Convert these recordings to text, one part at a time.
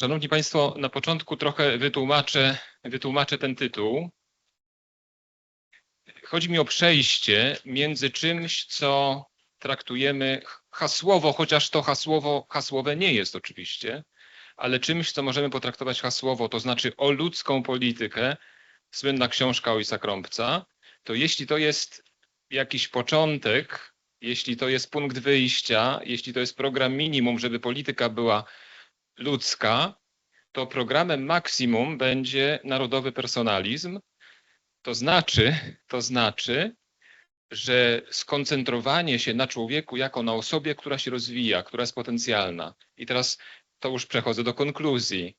Szanowni Państwo, na początku trochę wytłumaczę, wytłumaczę ten tytuł. Chodzi mi o przejście między czymś, co traktujemy hasłowo, chociaż to hasłowo, hasłowe nie jest oczywiście, ale czymś, co możemy potraktować hasłowo, to znaczy o ludzką politykę, słynna książka Ojca Krąbca, to jeśli to jest jakiś początek, jeśli to jest punkt wyjścia, jeśli to jest program minimum, żeby polityka była ludzka, to programem maksimum będzie narodowy personalizm. To znaczy, to znaczy, że skoncentrowanie się na człowieku jako na osobie, która się rozwija, która jest potencjalna. I teraz to już przechodzę do konkluzji.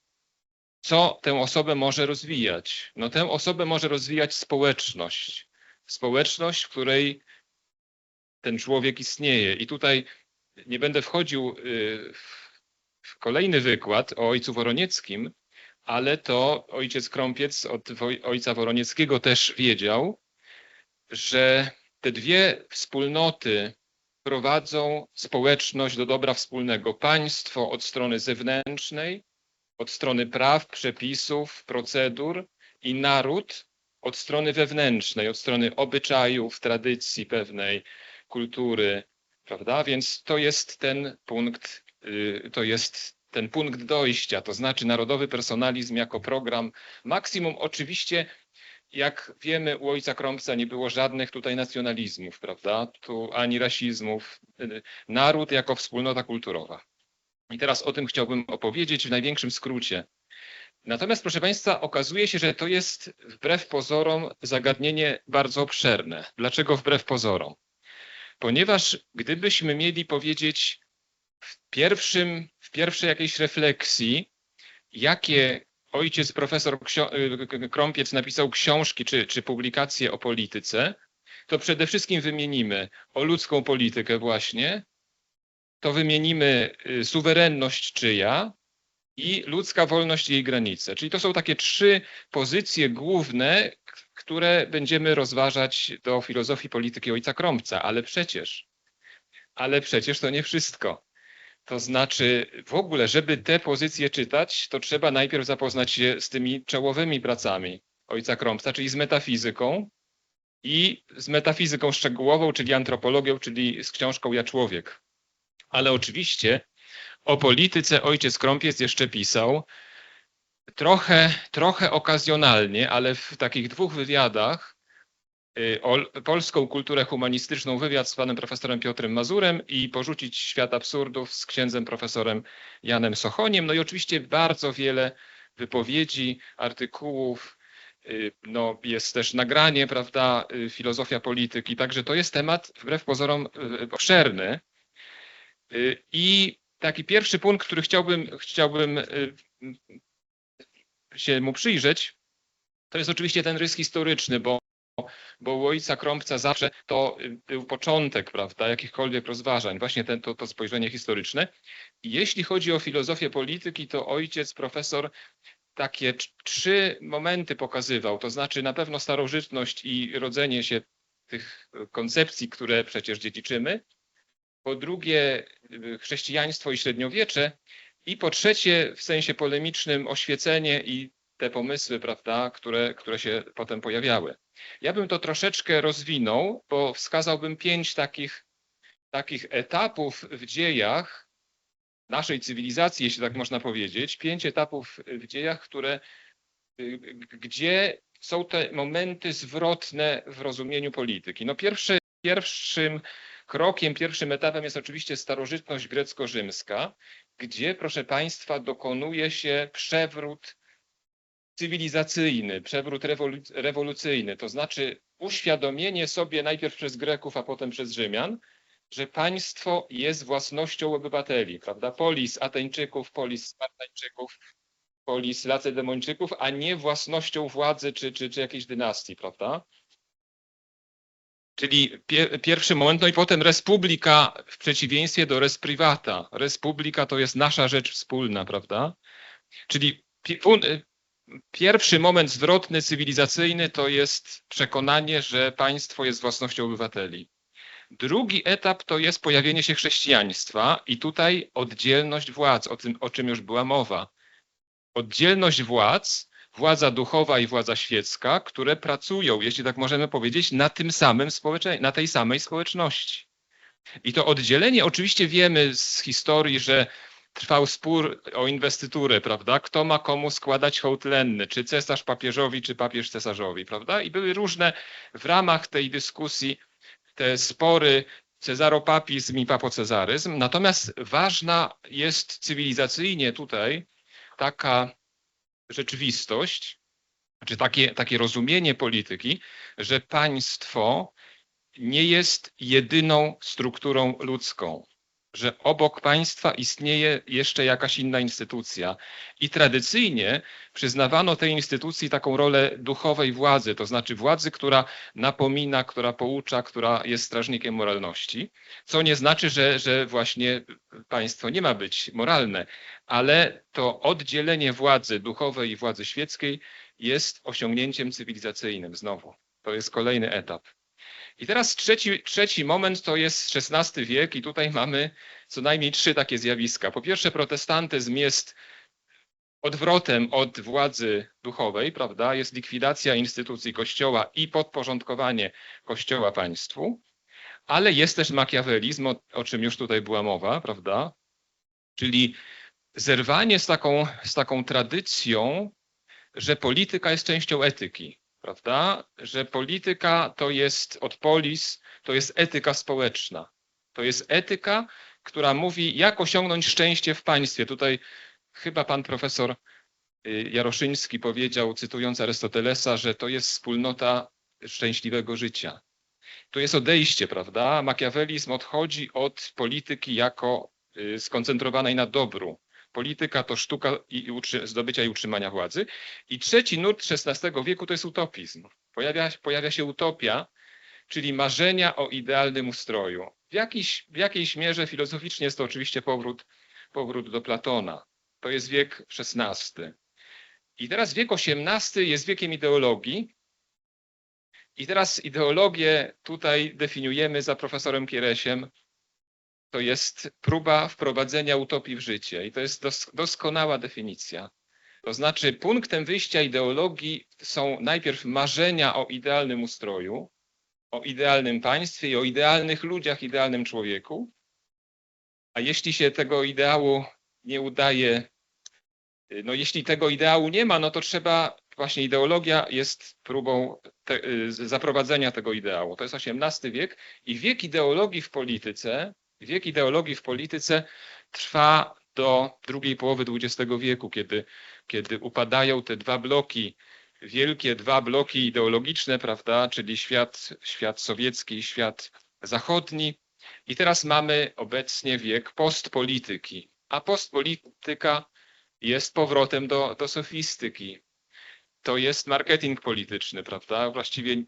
Co tę osobę może rozwijać? No tę osobę może rozwijać społeczność. Społeczność, w której ten człowiek istnieje. I tutaj nie będę wchodził y, w kolejny wykład o ojcu Woronieckim, ale to ojciec Krąpiec od ojca Woronieckiego też wiedział, że te dwie wspólnoty prowadzą społeczność do dobra wspólnego. Państwo od strony zewnętrznej, od strony praw, przepisów, procedur i naród od strony wewnętrznej, od strony obyczajów, tradycji pewnej, kultury, prawda? Więc to jest ten punkt, to jest ten punkt dojścia, to znaczy narodowy personalizm jako program maksimum. Oczywiście, jak wiemy, u ojca Krąbca nie było żadnych tutaj nacjonalizmów, prawda? Tu ani rasizmów. Y, naród jako wspólnota kulturowa. I teraz o tym chciałbym opowiedzieć w największym skrócie. Natomiast, proszę Państwa, okazuje się, że to jest wbrew pozorom zagadnienie bardzo obszerne. Dlaczego wbrew pozorom? Ponieważ gdybyśmy mieli powiedzieć w, pierwszym, w pierwszej jakiejś refleksji, jakie ojciec profesor y, Krąpiec napisał książki czy, czy publikacje o polityce, to przede wszystkim wymienimy o ludzką politykę właśnie, to wymienimy y, suwerenność czyja i ludzka wolność i jej granice. Czyli to są takie trzy pozycje główne, które będziemy rozważać do filozofii polityki ojca Krąbca, ale przecież, ale przecież to nie wszystko. To znaczy, w ogóle, żeby te pozycje czytać, to trzeba najpierw zapoznać się z tymi czołowymi pracami ojca Krąbca, czyli z metafizyką i z metafizyką szczegółową, czyli antropologią, czyli z książką Ja Człowiek. Ale oczywiście o polityce ojciec Krąpiec jeszcze pisał trochę, trochę okazjonalnie, ale w takich dwóch wywiadach polską kulturę humanistyczną wywiad z panem profesorem Piotrem Mazurem i porzucić świat absurdów z księdzem profesorem Janem Sochoniem. No i oczywiście bardzo wiele wypowiedzi, artykułów, y, no jest też nagranie, prawda, y, filozofia polityki, także to jest temat wbrew pozorom obszerny. I taki pierwszy punkt, który chciałbym, chciałbym się mu przyjrzeć, to jest oczywiście ten rys historyczny, bo, bo u ojca Krąbca zawsze to był początek, prawda, jakichkolwiek rozważań, właśnie ten, to, to spojrzenie historyczne. Jeśli chodzi o filozofię polityki, to ojciec profesor takie trzy momenty pokazywał, to znaczy na pewno starożytność i rodzenie się tych koncepcji, które przecież dziedziczymy, po drugie chrześcijaństwo i średniowiecze. I po trzecie, w sensie polemicznym, oświecenie i te pomysły, prawda, które, które się potem pojawiały. Ja bym to troszeczkę rozwinął, bo wskazałbym pięć takich, takich etapów w dziejach naszej cywilizacji, jeśli tak można powiedzieć, pięć etapów w dziejach, które, gdzie są te momenty zwrotne w rozumieniu polityki. No pierwszy, pierwszym krokiem, pierwszym etapem jest oczywiście starożytność grecko-rzymska, gdzie, proszę Państwa, dokonuje się przewrót cywilizacyjny, przewrót rewolucyjny, to znaczy uświadomienie sobie najpierw przez Greków, a potem przez Rzymian, że państwo jest własnością obywateli, prawda? Polis Ateńczyków, polis Spartańczyków, polis Lacedemończyków, a nie własnością władzy czy, czy, czy jakiejś dynastii, prawda? Czyli pierwszy moment, no i potem Respublika w przeciwieństwie do Res Privata. Respublika to jest nasza rzecz wspólna, prawda? Czyli pierwszy moment zwrotny, cywilizacyjny to jest przekonanie, że państwo jest własnością obywateli. Drugi etap to jest pojawienie się chrześcijaństwa i tutaj oddzielność władz, o tym, o czym już była mowa. oddzielność władz, władza duchowa i władza świecka, które pracują, jeśli tak możemy powiedzieć, na tym samym na tej samej społeczności. I to oddzielenie, oczywiście wiemy z historii, że trwał spór o inwestyturę, prawda? Kto ma komu składać hołd lenny, czy cesarz papieżowi, czy papież cesarzowi, prawda? I były różne w ramach tej dyskusji te spory cezaropapizm i papocezaryzm. Natomiast ważna jest cywilizacyjnie tutaj taka rzeczywistość, czy takie, takie rozumienie polityki, że państwo nie jest jedyną strukturą ludzką, że obok państwa istnieje jeszcze jakaś inna instytucja. I tradycyjnie przyznawano tej instytucji taką rolę duchowej władzy, to znaczy władzy, która napomina, która poucza, która jest strażnikiem moralności, co nie znaczy, że, że właśnie państwo nie ma być moralne, ale to oddzielenie władzy duchowej i władzy świeckiej jest osiągnięciem cywilizacyjnym znowu. To jest kolejny etap. I teraz trzeci, trzeci moment to jest XVI wiek i tutaj mamy co najmniej trzy takie zjawiska. Po pierwsze protestantyzm jest odwrotem od władzy duchowej, prawda? Jest likwidacja instytucji Kościoła i podporządkowanie Kościoła państwu, ale jest też makiawelizm, o, o czym już tutaj była mowa, prawda? Czyli zerwanie z taką, z taką tradycją, że polityka jest częścią etyki, prawda? Że polityka to jest od polis, to jest etyka społeczna. To jest etyka, która mówi, jak osiągnąć szczęście w państwie. Tutaj chyba pan profesor y, Jaroszyński powiedział, cytując Arystotelesa, że to jest wspólnota szczęśliwego życia. To jest odejście, prawda? Makiawelizm odchodzi od polityki jako y, skoncentrowanej na dobru. Polityka to sztuka i zdobycia i utrzymania władzy. I trzeci nurt XVI wieku to jest utopizm. Pojawia, pojawia się utopia, czyli marzenia o idealnym ustroju. W, jakiś, w jakiejś mierze filozoficznie jest to oczywiście powrót, powrót do Platona. To jest wiek XVI. I teraz wiek XVIII jest wiekiem ideologii. I teraz ideologię tutaj definiujemy za profesorem Pieresiem. To jest próba wprowadzenia utopii w życie. I to jest dos doskonała definicja. To znaczy, punktem wyjścia ideologii są najpierw marzenia o idealnym ustroju, o idealnym państwie i o idealnych ludziach, idealnym człowieku. A jeśli się tego ideału nie udaje, no jeśli tego ideału nie ma, no to trzeba, właśnie ideologia jest próbą te, y, zaprowadzenia tego ideału. To jest XVIII wiek i wiek ideologii w polityce, wiek ideologii w polityce trwa do drugiej połowy XX wieku, kiedy, kiedy upadają te dwa bloki wielkie dwa bloki ideologiczne, prawda, czyli świat, świat sowiecki i świat zachodni. I teraz mamy obecnie wiek postpolityki, a postpolityka jest powrotem do, do sofistyki. To jest marketing polityczny, prawda? Właściwie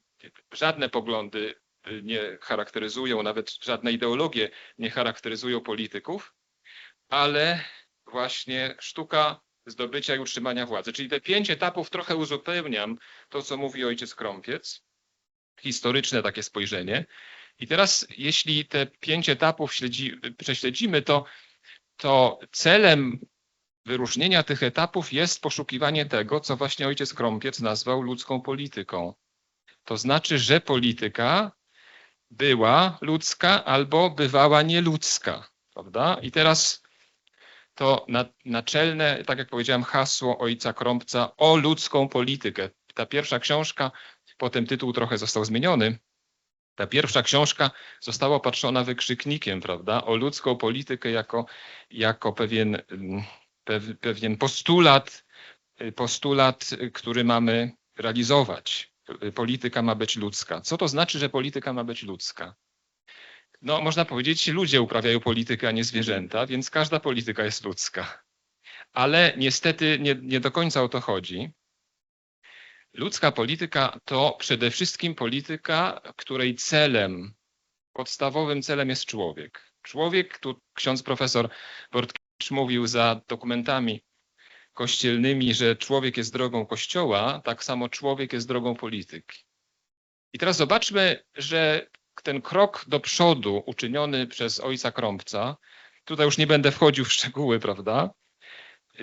żadne poglądy nie charakteryzują, nawet żadne ideologie nie charakteryzują polityków, ale właśnie sztuka zdobycia i utrzymania władzy. Czyli te pięć etapów trochę uzupełniam to, co mówi ojciec Krąpiec, historyczne takie spojrzenie. I teraz, jeśli te pięć etapów śledzi, prześledzimy, to, to celem wyróżnienia tych etapów jest poszukiwanie tego, co właśnie ojciec Krąpiec nazwał ludzką polityką. To znaczy, że polityka była ludzka albo bywała nieludzka. Prawda? I teraz to naczelne, tak jak powiedziałem, hasło ojca Krąpca o ludzką politykę. Ta pierwsza książka, potem tytuł trochę został zmieniony. Ta pierwsza książka została opatrzona wykrzyknikiem, prawda, o ludzką politykę jako, jako pewien, pewien postulat, postulat, który mamy realizować. Polityka ma być ludzka. Co to znaczy, że polityka ma być ludzka? no można powiedzieć, ludzie uprawiają politykę, a nie zwierzęta, więc każda polityka jest ludzka. Ale niestety nie, nie do końca o to chodzi. Ludzka polityka to przede wszystkim polityka, której celem, podstawowym celem jest człowiek. Człowiek, tu ksiądz profesor Bortkiewicz mówił za dokumentami kościelnymi, że człowiek jest drogą Kościoła, tak samo człowiek jest drogą polityki. I teraz zobaczmy, że ten krok do przodu uczyniony przez ojca Krąbca, tutaj już nie będę wchodził w szczegóły, prawda,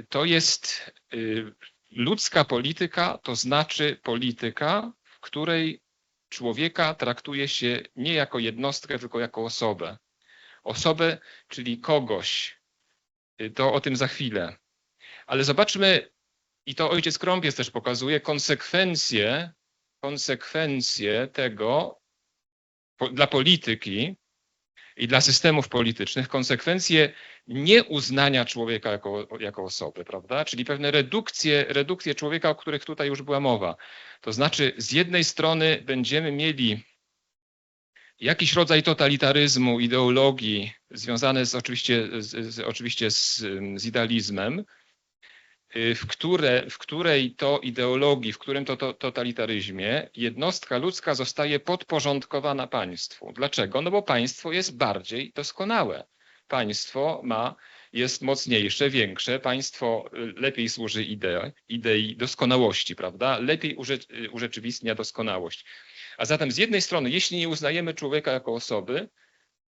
to jest y, ludzka polityka, to znaczy polityka, w której człowieka traktuje się nie jako jednostkę, tylko jako osobę. Osobę, czyli kogoś. Y, To o tym za chwilę. Ale zobaczmy, i to ojciec Krąpiec też pokazuje, konsekwencje, konsekwencje tego po, dla polityki i dla systemów politycznych, konsekwencje nieuznania człowieka jako, jako osoby, prawda? Czyli pewne redukcje, redukcje człowieka, o których tutaj już była mowa. To znaczy, z jednej strony będziemy mieli jakiś rodzaj totalitaryzmu, ideologii związane z, oczywiście, z, z, oczywiście z, z idealizmem, w, które, w której to ideologii, w którym to, to totalitaryzmie jednostka ludzka zostaje podporządkowana państwu. Dlaczego? No bo państwo jest bardziej doskonałe. Państwo ma, jest mocniejsze, większe, państwo y, lepiej służy idei, idei doskonałości, prawda? Lepiej urze, y, urzeczywistnia doskonałość. A zatem z jednej strony, jeśli nie uznajemy człowieka jako osoby,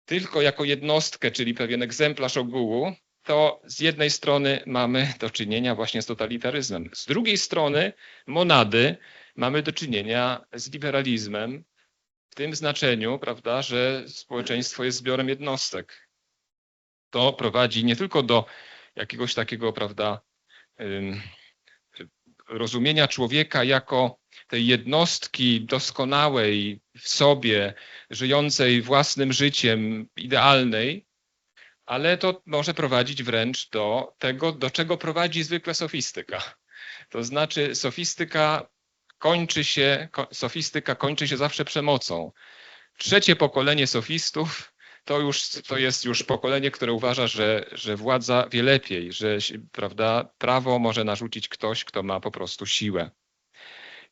tylko jako jednostkę, czyli pewien egzemplarz ogółu, to z jednej strony mamy do czynienia właśnie z totalitaryzmem. Z drugiej strony monady mamy do czynienia z liberalizmem w tym znaczeniu, prawda, że społeczeństwo jest zbiorem jednostek. To prowadzi nie tylko do jakiegoś takiego, prawda, rozumienia człowieka jako tej jednostki doskonałej w sobie, żyjącej własnym życiem, idealnej, ale to może prowadzić wręcz do tego, do czego prowadzi zwykle sofistyka. To znaczy sofistyka kończy się, sofistyka kończy się zawsze przemocą. Trzecie pokolenie sofistów to już to jest już pokolenie, które uważa, że, że władza wie lepiej, że prawda, prawo może narzucić ktoś, kto ma po prostu siłę.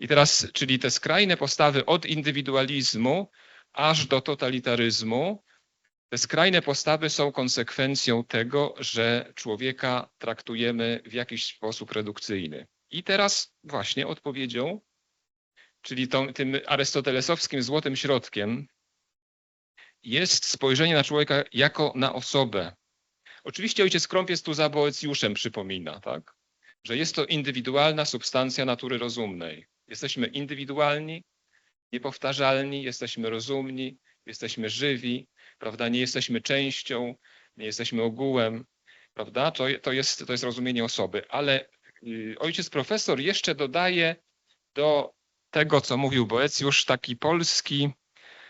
I teraz, czyli te skrajne postawy od indywidualizmu aż do totalitaryzmu, te skrajne postawy są konsekwencją tego, że człowieka traktujemy w jakiś sposób redukcyjny. I teraz właśnie odpowiedzią, czyli tą, tym arystotelesowskim złotym środkiem, jest spojrzenie na człowieka jako na osobę. Oczywiście ojciec Krąpiec tu za Boecjuszem przypomina, tak? że jest to indywidualna substancja natury rozumnej. Jesteśmy indywidualni, niepowtarzalni, jesteśmy rozumni, jesteśmy żywi, prawda? Nie jesteśmy częścią, nie jesteśmy ogółem, prawda? To, to, jest, to jest rozumienie osoby. Ale y, ojciec profesor jeszcze dodaje do tego, co mówił Boecjusz, taki polski,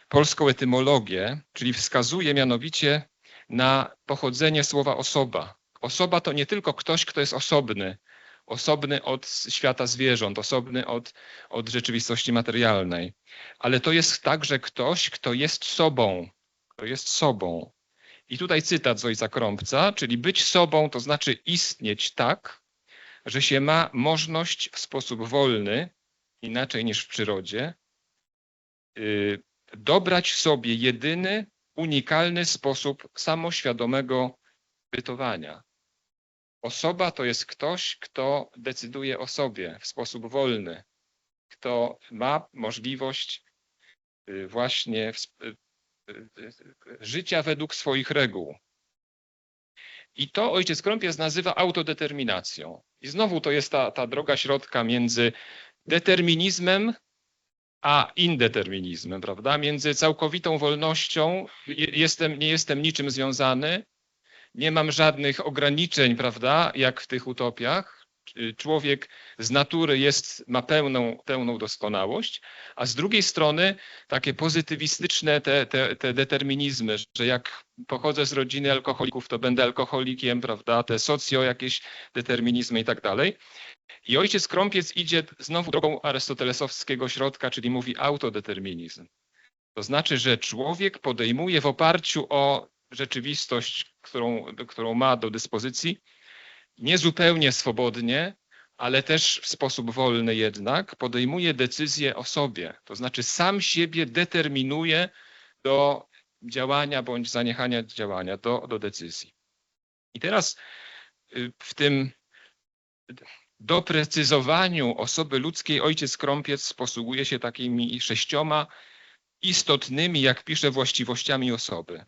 polską etymologię, czyli wskazuje mianowicie na pochodzenie słowa osoba. Osoba to nie tylko ktoś, kto jest osobny, osobny od świata zwierząt, osobny od, od rzeczywistości materialnej, ale to jest także ktoś, kto jest sobą, jest sobą. I tutaj cytat z ojca Krąbca, czyli być sobą to znaczy istnieć tak, że się ma możliwość w sposób wolny, inaczej niż w przyrodzie, yy, dobrać sobie jedyny, unikalny sposób samoświadomego bytowania. Osoba to jest ktoś, kto decyduje o sobie w sposób wolny, kto ma możliwość y, właśnie życia według swoich reguł. I to ojciec Krąpiec nazywa autodeterminacją. I znowu to jest ta, ta droga środka między determinizmem a indeterminizmem, prawda? Między całkowitą wolnością, jestem, nie jestem niczym związany, nie mam żadnych ograniczeń, prawda, jak w tych utopiach. Człowiek z natury jest, ma pełną, pełną doskonałość, a z drugiej strony takie pozytywistyczne te, te, te determinizmy, że jak pochodzę z rodziny alkoholików, to będę alkoholikiem, prawda, te socjo jakieś determinizmy i tak dalej. I ojciec Krąpiec idzie znowu drogą arystotelesowskiego środka, czyli mówi autodeterminizm. To znaczy, że człowiek podejmuje w oparciu o rzeczywistość, którą, którą ma do dyspozycji, nie zupełnie swobodnie, ale też w sposób wolny jednak podejmuje decyzję o sobie. To znaczy sam siebie determinuje do działania bądź zaniechania działania, do, do decyzji. I teraz y, w tym doprecyzowaniu osoby ludzkiej ojciec Krąpiec posługuje się takimi sześcioma istotnymi, jak pisze, właściwościami osoby.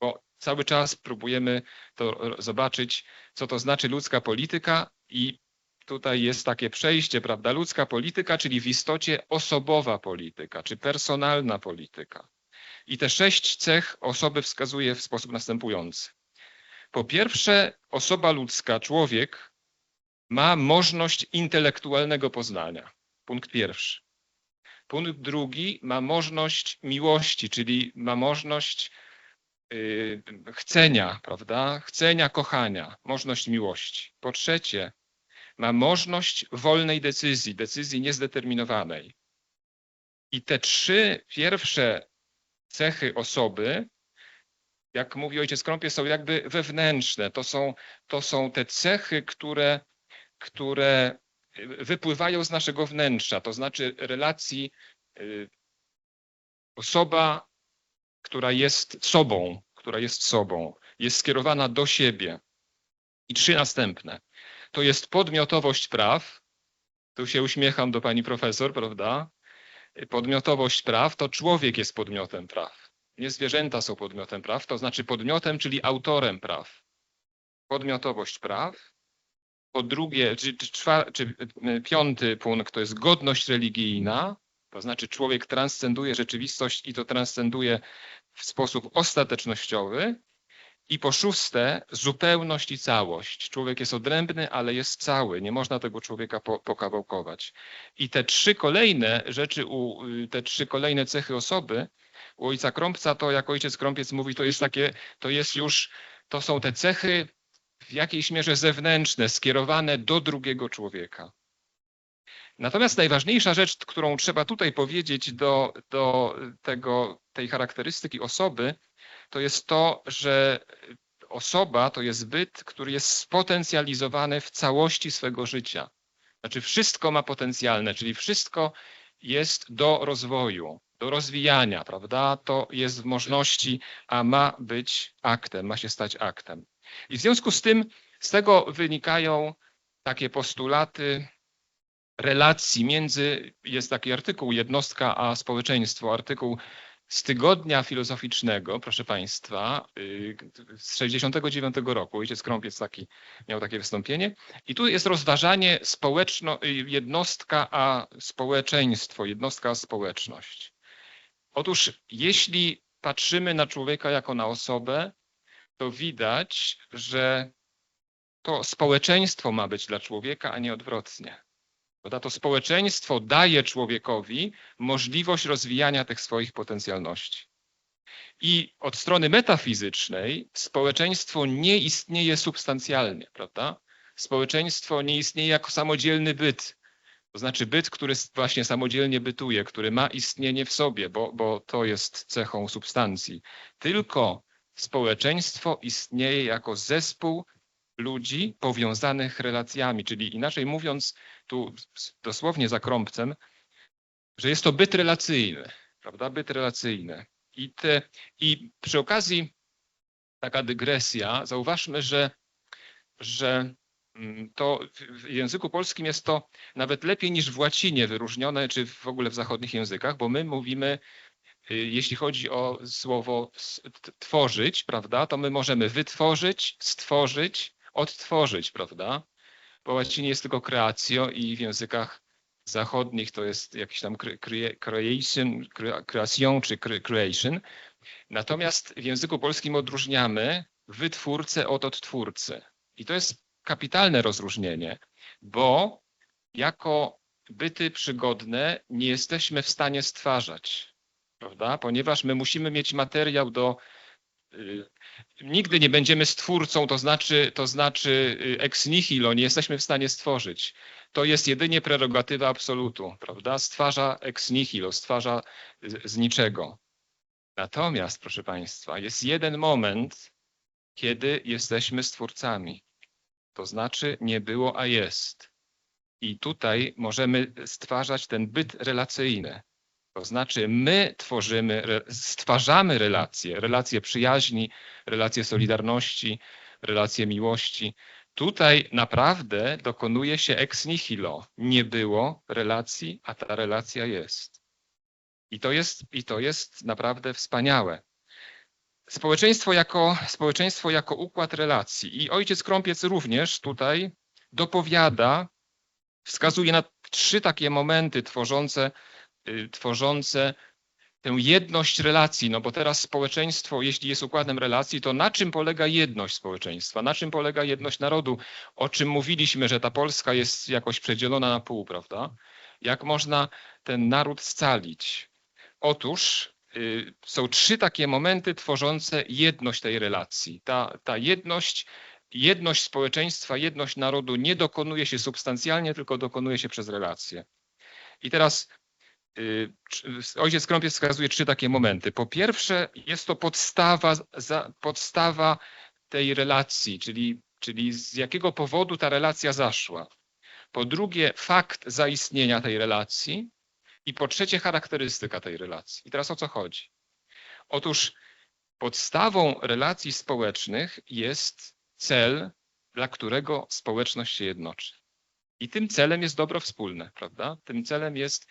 Bo cały czas próbujemy to zobaczyć, co to znaczy ludzka polityka i tutaj jest takie przejście, prawda? Ludzka polityka, czyli w istocie osobowa polityka, czy personalna polityka. I te sześć cech osoby wskazuje w sposób następujący. Po pierwsze, osoba ludzka, człowiek ma możność intelektualnego poznania. Punkt pierwszy. Punkt drugi ma możliwość miłości, czyli ma możliwość y, chcenia, prawda? Chcenia, kochania, możliwość miłości. Po trzecie, ma możliwość wolnej decyzji, decyzji niezdeterminowanej. I te trzy pierwsze cechy osoby, jak mówi ojciec Krąpie, są jakby wewnętrzne. To są, to są te cechy, które, które wypływają z naszego wnętrza, to znaczy relacji y, osoba, która jest sobą, która jest sobą, jest skierowana do siebie. I trzy następne. To jest podmiotowość praw. Tu się uśmiecham do pani profesor, prawda? Podmiotowość praw to człowiek jest podmiotem praw. Nie zwierzęta są podmiotem praw, to znaczy podmiotem, czyli autorem praw. Podmiotowość praw. Po drugie, czy, czy, czwar, czy y, piąty punkt to jest godność religijna, to znaczy człowiek transcenduje rzeczywistość i to transcenduje w sposób ostatecznościowy. I po szóste, zupełność i całość. Człowiek jest odrębny, ale jest cały. Nie można tego człowieka po, pokawałkować. I te trzy kolejne rzeczy, u, y, te trzy kolejne cechy osoby, u ojca Krąpca, to jak ojciec Krąpiec mówi, to jest takie, to jest już, to są te cechy w jakiejś mierze zewnętrzne, skierowane do drugiego człowieka. Natomiast najważniejsza rzecz, którą trzeba tutaj powiedzieć do, do tego, tej charakterystyki osoby, to jest to, że osoba to jest byt, który jest spotencjalizowany w całości swego życia. Znaczy wszystko ma potencjalne, czyli wszystko jest do rozwoju, do rozwijania, prawda? To jest w możliwości, a ma być aktem, ma się stać aktem. I w związku z tym z tego wynikają takie postulaty relacji między, jest taki artykuł jednostka a społeczeństwo, artykuł z tygodnia filozoficznego, proszę Państwa, y, z 69 roku, ojciec Krąpiec taki, miał takie wystąpienie i tu jest rozważanie społeczno, y, jednostka a społeczeństwo, jednostka a społeczność. Otóż jeśli patrzymy na człowieka jako na osobę, to widać, że to społeczeństwo ma być dla człowieka, a nie odwrotnie. Prawda? To społeczeństwo daje człowiekowi możliwość rozwijania tych swoich potencjalności. I od strony metafizycznej społeczeństwo nie istnieje substancjalnie, prawda? Społeczeństwo nie istnieje jako samodzielny byt. To znaczy byt, który właśnie samodzielnie bytuje, który ma istnienie w sobie, bo, bo to jest cechą substancji. Tylko społeczeństwo istnieje jako zespół ludzi powiązanych relacjami, czyli inaczej mówiąc, tu dosłownie za krąbcem, że jest to byt relacyjny, prawda? Byt relacyjny. I, te, I przy okazji taka dygresja, zauważmy, że, że mm, to w języku polskim jest to nawet lepiej niż w łacinie wyróżnione, czy w ogóle w zachodnich językach, bo my mówimy, y, jeśli chodzi o słowo tworzyć, prawda, to my możemy wytworzyć, stworzyć, odtworzyć, prawda? Po łacinie jest tylko creatio i w językach zachodnich to jest jakiś tam creation, creation czy creation. Natomiast w języku polskim odróżniamy wytwórcę od odtwórcy. I to jest kapitalne rozróżnienie, bo jako byty przygodne nie jesteśmy w stanie stwarzać, prawda? Ponieważ my musimy mieć materiał do nigdy nie będziemy stwórcą, to znaczy, to znaczy y, ex nihilo, nie jesteśmy w stanie stworzyć. To jest jedynie prerogatywa absolutu, prawda? Stwarza ex nihilo, stwarza z niczego. Natomiast, proszę Państwa, jest jeden moment, kiedy jesteśmy stwórcami. To znaczy nie było, a jest. I tutaj możemy stwarzać ten byt relacyjny. To znaczy my tworzymy, stwarzamy relacje, relacje przyjaźni, relacje solidarności, relacje miłości. Tutaj naprawdę dokonuje się ex nihilo. Nie było relacji, a ta relacja jest. I to jest, i to jest naprawdę wspaniałe. społeczeństwo jako, społeczeństwo jako układ relacji. I ojciec Krąpiec również tutaj dopowiada, wskazuje na trzy takie momenty tworzące, tworzące tę jedność relacji, no bo teraz społeczeństwo, jeśli jest układem relacji, to na czym polega jedność społeczeństwa, na czym polega jedność narodu, o czym mówiliśmy, że ta Polska jest jakoś przedzielona na pół, prawda? Jak można ten naród scalić? Otóż y, są trzy takie momenty tworzące jedność tej relacji. Ta, ta jedność, jedność społeczeństwa, jedność narodu nie dokonuje się substancjalnie, tylko dokonuje się przez relacje. I teraz y, ojciec Krąpiec wskazuje trzy takie momenty. Po pierwsze, jest to podstawa, za, podstawa tej relacji, czyli, czyli z jakiego powodu ta relacja zaszła. Po drugie, fakt zaistnienia tej relacji. I po trzecie, charakterystyka tej relacji. I teraz o co chodzi? Otóż podstawą relacji społecznych jest cel, dla którego społeczność się jednoczy. I tym celem jest dobro wspólne, prawda? Tym celem jest, y,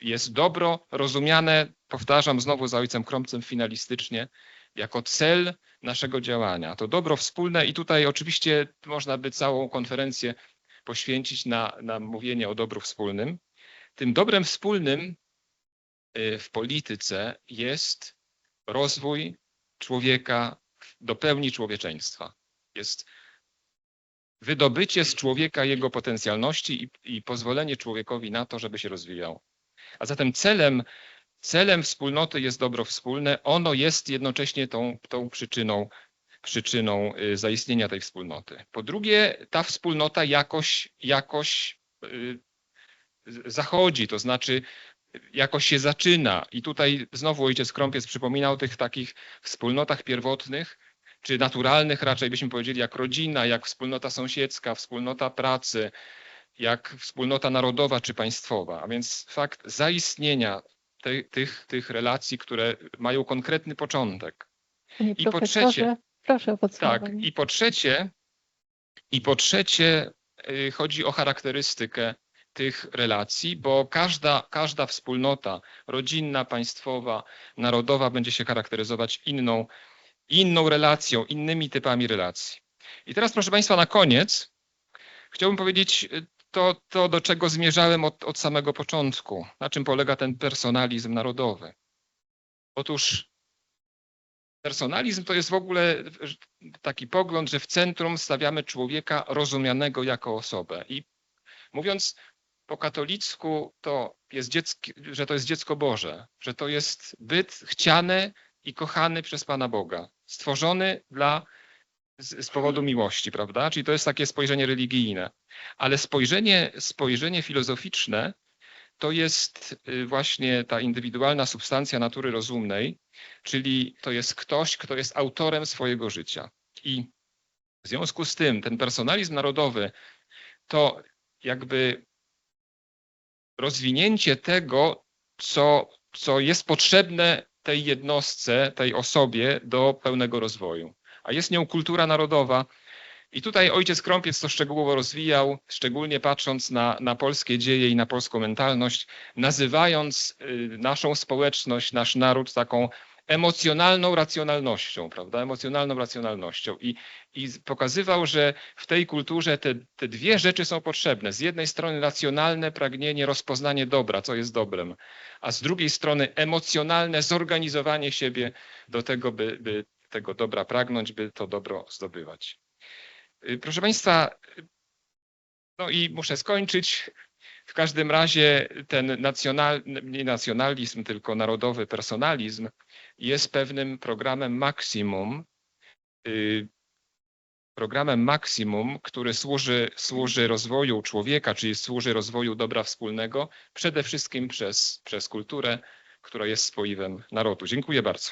jest dobro rozumiane, powtarzam znowu za ojcem Kromcem finalistycznie, jako cel naszego działania. To dobro wspólne i tutaj oczywiście można by całą konferencję poświęcić na, na mówienie o dobru wspólnym. Tym dobrem wspólnym y, w polityce jest rozwój człowieka do pełni człowieczeństwa. Jest wydobycie z człowieka jego potencjalności i, i pozwolenie człowiekowi na to, żeby się rozwijał. A zatem celem, celem wspólnoty jest dobro wspólne. Ono jest jednocześnie tą, tą przyczyną, przyczyną y, zaistnienia tej wspólnoty. Po drugie, ta wspólnota jakoś, jakoś y, zachodzi, to znaczy jakoś się zaczyna. I tutaj znowu ojciec Krąpiec przypomina o tych takich wspólnotach pierwotnych, czy naturalnych raczej byśmy powiedzieli, jak rodzina, jak wspólnota sąsiedzka, wspólnota pracy, jak wspólnota narodowa czy państwowa. A więc fakt zaistnienia tej, tych, tych relacji, które mają konkretny początek. Panie I po trzecie- proszę o Tak, podsumowanie. i po trzecie, i po trzecie y, chodzi o charakterystykę tych relacji, bo każda, każda wspólnota rodzinna, państwowa, narodowa będzie się charakteryzować inną, inną relacją, innymi typami relacji. I teraz, proszę Państwa, na koniec chciałbym powiedzieć y, to, to do czego zmierzałem od, od samego początku. Na czym polega ten personalizm narodowy? Otóż Personalizm to jest w ogóle taki pogląd, że w centrum stawiamy człowieka rozumianego jako osobę. I mówiąc po katolicku, to jest dziecko, że to jest dziecko Boże, że to jest byt chciany i kochany przez Pana Boga, stworzony dla, z, z powodu miłości, prawda? Czyli to jest takie spojrzenie religijne. Ale spojrzenie, spojrzenie filozoficzne to jest y, właśnie ta indywidualna substancja natury rozumnej, czyli to jest ktoś, kto jest autorem swojego życia. I w związku z tym ten personalizm narodowy to jakby rozwinięcie tego, co, co jest potrzebne tej jednostce, tej osobie do pełnego rozwoju. A jest nią kultura narodowa. I tutaj ojciec Krąpiec to szczegółowo rozwijał, szczególnie patrząc na, na polskie dzieje i na polską mentalność, nazywając y, naszą społeczność, nasz naród taką emocjonalną racjonalnością, prawda? Emocjonalną racjonalnością. I, i pokazywał, że w tej kulturze te, te dwie rzeczy są potrzebne. Z jednej strony racjonalne pragnienie, rozpoznanie dobra, co jest dobrem, a z drugiej strony emocjonalne zorganizowanie siebie do tego, by, by tego dobra pragnąć, by to dobro zdobywać. Y, Proszę Państwa, no i muszę skończyć. W każdym razie ten nacjonal, nie nacjonalizm, tylko narodowy personalizm jest pewnym programem maksimum, y, programem maksimum, który służy, służy rozwoju człowieka, czyli służy rozwoju dobra wspólnego, przede wszystkim przez, przez kulturę, która jest spoiwem narodu. Dziękuję bardzo.